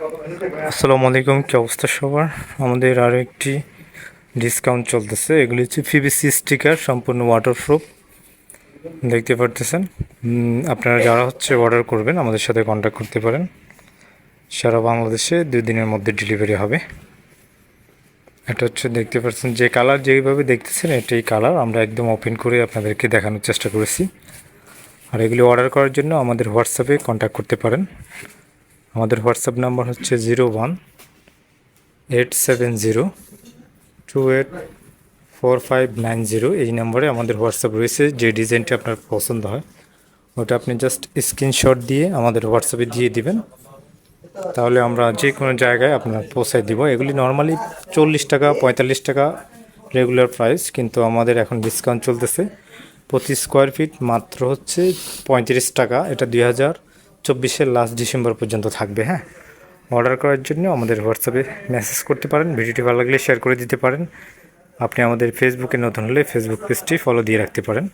আসসালামু আলাইকুম, কি অবস্থা সবার? আমাদের আরও একটি ডিসকাউন্ট চলতেছে। এগুলি হচ্ছে পিভিসি স্টিকার সম্পূর্ণ ওয়াটারপ্রুফ দেখতে পারতেছেন? আপনারা যারা হচ্ছে অর্ডার করবেন, আমাদের সাথে কন্ট্যাক্ট করতে পারেন। সারা বাংলাদেশে দুই দিনের মধ্যে ডেলিভারি হবে। এটা হচ্ছে দেখতে পাচ্ছেন যে কালার যেইভাবে দেখতেছেন, এটাই কালার আমরা একদম ওপেন করে আপনাদেরকে দেখানোর চেষ্টা করেছি। আর এগুলি অর্ডার করার জন্য আমাদের হোয়াটসঅ্যাপে কন্ট্যাক্ট করতে পারেন। আমাদের হোয়াটসঅ্যাপ নাম্বার হচ্ছে zero one eight seven zero two eight four five nine zero. এই নম্বরে আমাদের হোয়াটসঅ্যাপ রয়েছে, যে ডিজাইনটি আপনার পছন্দ হয়। ওটা আপনি জাস্ট স্ক্রিনশট দিয়ে আমাদের হোয়াটসঅ্যাপে দিয়ে দিবেন। তাহলে আমরা যে কোনো জায়গায় আপনার পৌঁছায় দিব। এগুলি নর্মালি চল্লিশ টাকা, পঁয়তাল্লিশ টাকা রেগুলার প্রাইস কিন্তু আমাদের এখন ডিসকাউন্ট চলতেছে। প্রতি স্কোয়ার ফিট মাত্র হচ্ছে পঁয়ত্রিশ টাকা। এটা দুই হাজার চব্বিশের লাস্ট ডিসেম্বর পর্যন্ত থাকবে হ্যাঁ? অর্ডার করার জন্য আমাদের হোয়াটসঅ্যাপে মেসেজ করতে পারেন, ভিডিওটি ভালো লাগলে শেয়ার করে দিতে পারেন। আপনি আমাদের ফেসবুকে নতুন হলে ফেসবুক পেজটি ফলো দিয়ে রাখতে পারেন।